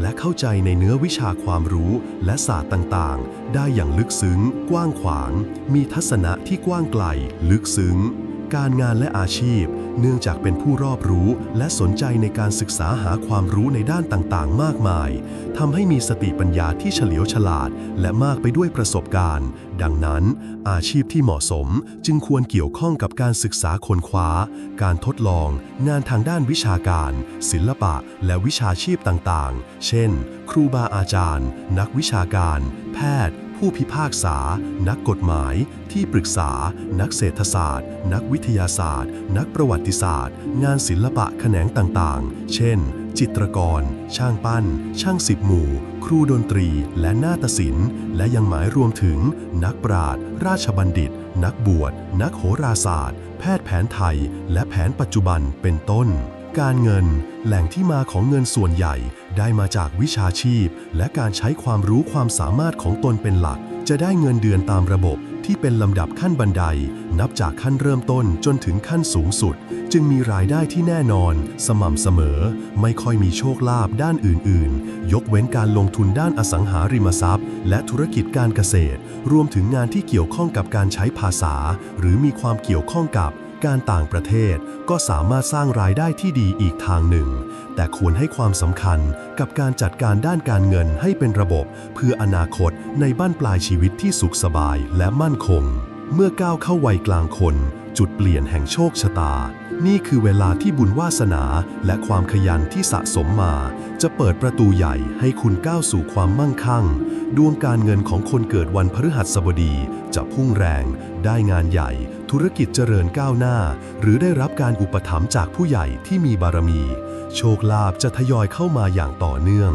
และเข้าใจในเนื้อวิชาความรู้และศาสตร์ต่างๆ ได้อย่างลึกซึ้ง กว้างขวาง มีทัศนะที่กว้างไกล ลึกซึ้ง การงานและอาชีพ เนื่องจากเป็นผู้รอบรู้และสนใจในการศึกษาหาความรู้ในด้านต่างๆ มากมายทำให้มีสติปัญญาที่เฉลียวฉลาด และมากไปด้วยประสบการณ์ ดังนั้น อาชีพที่เหมาะสมจึงควรเกี่ยวข้องกับการศึกษาค้นคว้า การทดลอง งานทางด้านวิชาการ ศิลปะ และวิชาชีพต่างๆ เช่น ครูบาอาจารย์ นักวิชาการ แพทย์ ผู้พิพากษา นักกฎหมาย ที่ปรึกษา นักเศรษฐศาสตร์ นักวิทยาศาสตร์ นักประวัติศาสตร์ งานศิลปะแขนงต่างๆ เช่น จิตรกร ช่างปั้น ช่างสิบหมู่ ครูดนตรี และนาฏศิลป์ และยังหมายรวมถึง นักปราชญ์ราชบัณฑิต นักบวช นักโหราศาสตร์ แพทย์แผนไทย และแผนปัจจุบันเป็นต้นการเงิน แหล่งที่มาของเงินส่วนใหญ่ ได้มาจากวิชาชีพ และการใช้ความรู้ความสามารถของตนเป็นหลัก จะได้เงินเดือนตามระบบที่เป็นลำดับขั้นบันได นับจากขั้นเริ่มต้นจนถึงขั้นสูงสุด จึงมีรายได้ที่แน่นอน สม่ำเสมอ ไม่ค่อยมีโชคลาภด้านอื่น ๆ ยกเว้นการลงทุนด้านอสังหาริมทรัพย์ และธุรกิจการเกษตร รวมถึงงานที่เกี่ยวข้องกับการใช้ภาษา หรือมีความเกี่ยวข้องกับ การต่างประเทศก็สามารถสร้างรายได้ที่ดีอีกทางหนึ่ง แต่ควรให้ความสำคัญกับการจัดการด้านการเงินให้เป็นระบบ เพื่ออนาคตในบ้านปลายชีวิตที่สุขสบายและมั่นคง เมื่อก้าวเข้าวัยกลางคน จุดเปลี่ยนแห่งโชคชะตา นี่คือเวลาที่บุญวาสนาและความขยันที่สะสมมา จะเปิดประตูใหญ่ให้คุณก้าวสู่ความมั่งคั่ง ดวงการเงินของคนเกิดวันพฤหัสบดีจะพุ่งแรง ได้งานใหญ่ ธุรกิจเจริญก้าวหน้า หรือได้รับการอุปถัมภ์จากผู้ใหญ่ที่มีบารมี โชคลาภจะทยอยเข้ามาอย่างต่อเนื่อง